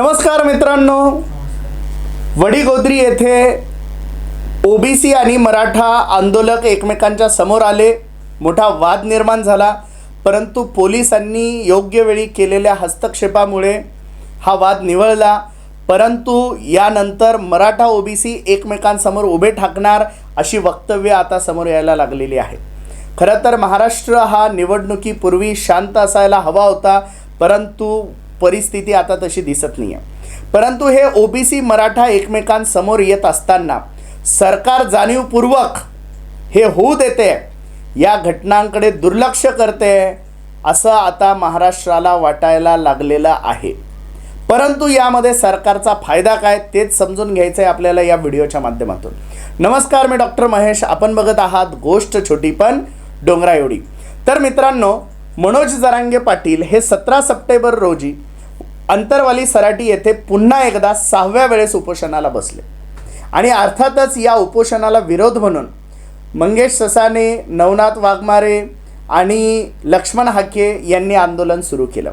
नमस्कार मित्रांनो. वडीगोद्री येथे ओबीसी आणि मराठा आंदोलक एकमेकांच्या समोर आले. मोठा वाद निर्माण झाला. परंतु पोलिसांनी योग्य वेळी केलेल्या हस्तक्षेपामुळे हा वाद निवळला. परंतु यानंतर मराठा ओबीसी एकमेकांसमोर उभे ठाकणार अशी वक्तव्य आता समोर यायला लागलेली आहे. खरं तर महाराष्ट्र हा निवडणुकीपूर्वी शांत असायला हवा होता. परंतु परिस्थिती आता तशी दिसत नाही आहे परंतु हे ओबीसी मराठा एकमेकांसमोर येत असताना सरकार जाणीवपूर्वक हे होऊ देते या घटनांकडे दुर्लक्ष करते असं आता महाराष्ट्राला वाटायला लागलेलं आहे. परंतु यामध्ये सरकारचा फायदा काय तेच समजून घ्यायचं आहे आपल्याला या व्हिडिओच्या माध्यमातून. नमस्कार मी डॉक्टर महेश. आपण बघत आहात गोष्ट छोटी पण डोंगरा एवढी तर मित्रांनो मनोज जरांगे पाटील हे सतरा सप्टेंबर रोजी अंतरवाली सराटी येथे पुन्हा एकदा सहाव्या वेळेस उपोषणाला बसले. आणि अर्थातच या उपोषणाला विरोध म्हणून मंगेश ससाने नवनाथ वाघमारे आणि लक्ष्मण हाके यांनी आंदोलन सुरू केलं.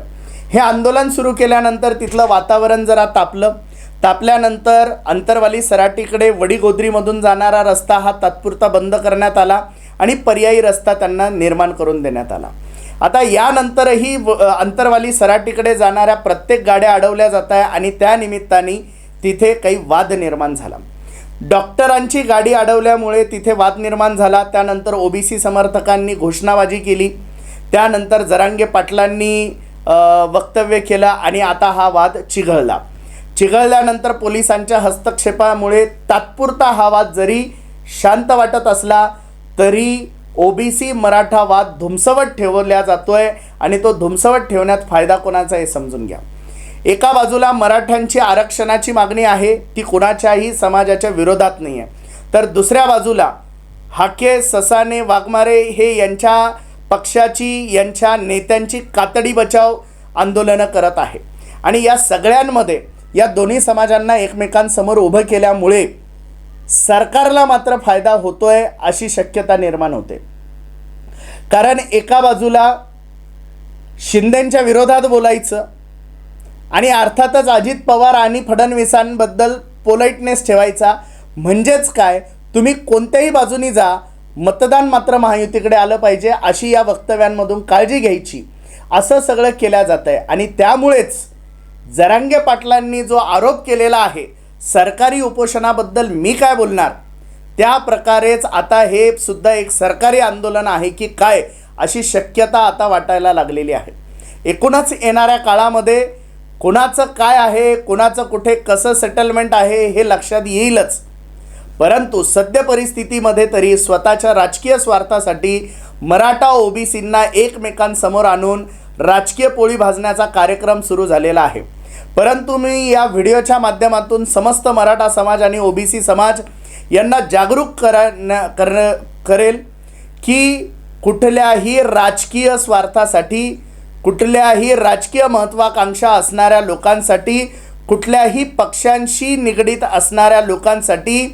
हे आंदोलन सुरू केल्यानंतर तिथलं वातावरण जरा तापलं. तापल्यानंतर अंतरवाली सराटीकडे वडीगोद्रीमधून जाणारा रस्ता हा तात्पुरता बंद करण्यात आला आणि पर्यायी रस्ता त्यांना निर्माण करून देण्यात आला. आता यानंतरही व- अंतरवाली सराटीकडे जाणाऱ्या प्रत्येक गाड्या अडवल्या जात आहे आणि त्या निमित्ताने तिथे काही वाद निर्माण झाला. डॉक्टरांची गाडी अडवल्यामुळे तिथे वाद निर्माण झाला. त्यानंतर ओबीसी समर्थकांनी घोषणाबाजी केली. त्यानंतर जरांगे पाटलांनी वक्तव्य केलं आणि आता हा वाद चिघळला. चिघळल्यानंतर पोलिसांच्या हस्तक्षेपामुळे तात्पुरता हा वाद जरी शांत वाटत असला तरी ओबीसी मराठा वाद ठेवल्या जातोय आणि तो धुमसवट ठेवण्यात फायदा कोणाचा हे समजून घ्या. एका बाजूला मराठ्यांची आरक्षणाची मागणी आहे ती कुणाच्याही समाजाच्या विरोधात नाही आहे तर दुसऱ्या बाजूला हाके ससाने वाघमारे हे यांच्या पक्षाची यांच्या नेत्यांची कातडी बचाव आंदोलनं करत आहे. आणि या सगळ्यांमध्ये या दोन्ही समाजांना एकमेकांसमोर उभं केल्यामुळे सरकारला मात्र फायदा होतोय अशी शक्यता निर्माण होते. कारण एका बाजूला शिंदेंच्या विरोधात बोलायचं आणि अर्थातच अजित पवार आणि फडणवीसांबद्दल पोलाइटनेस ठेवायचा. म्हणजेच काय? तुम्ही कोणत्याही बाजूनी जा मतदान मात्र महायुतीकडे आलं पाहिजे अशी या वक्तव्यांमधून काळजी घ्यायची. असं सगळं केलं जातं आहे आणि त्यामुळेच जरांगे पाटलांनी जो आरोप केलेला आहे सरकारी उपोषणाबद्दल मी काय बोलणार? त्या प्रकारेच आता हे सुद्धा एक सरकारी आंदोलन आहे की काय अशी शक्यता आता वाटायला लागलेली आहे. एकूणच येणाऱ्या काळामध्ये कुणाचं काय आहे कोणाचं कुठे कसं सेटलमेंट आहे हे लक्षात येईलच. परंतु सद्य परिस्थितीमध्ये तरी स्वतःच्या राजकीय स्वार्थासाठी मराठा ओबीसींना एकमेकांसमोर आणून राजकीय पोळी भाजण्याचा कार्यक्रम सुरू झालेला आहे. परंतु मी या व्हिडिओच्या माध्यमातून समस्त मराठा समाज आणि ओबीसी समाज यांना जागरूक करा कर करेल की कुठल्याही राजकीय स्वार्थासाठी कुठल्याही राजकीय महत्त्वाकांक्षा असणाऱ्या लोकांसाठी कुठल्याही पक्षांशी निगडीत असणाऱ्या लोकांसाठी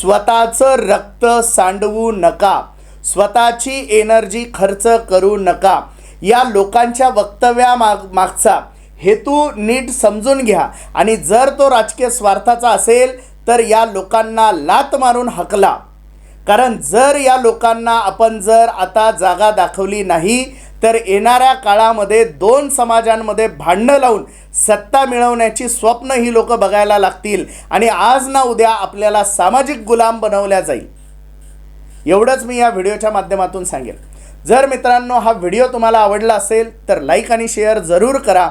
स्वतःचं रक्त सांडवू नका. स्वतःची एनर्जी खर्च करू नका. या लोकांच्या वक्तव्या माग मागचा हेतू नीट समजून घ्या. आणि जर तो राजकीय स्वार्थाचा असेल तर या लोकांना लात मारून हकला. कारण जर या लोकांना आपण जर आता जागा दाखवली नाही तर येणाऱ्या काळामध्ये दोन समाजांमध्ये भांडणं लावून सत्ता मिळवण्याची स्वप्न ही लोक बघायला लागतील. आणि आज ना उद्या आपल्याला सामाजिक गुलाम बनवल्या जाईल. एवढंच मी या व्हिडिओच्या माध्यमातून सांगेल. जर मित्रांनो हा व्हिडिओ तुम्हाला आवडला असेल तर लाईक आणि शेअर जरूर करा.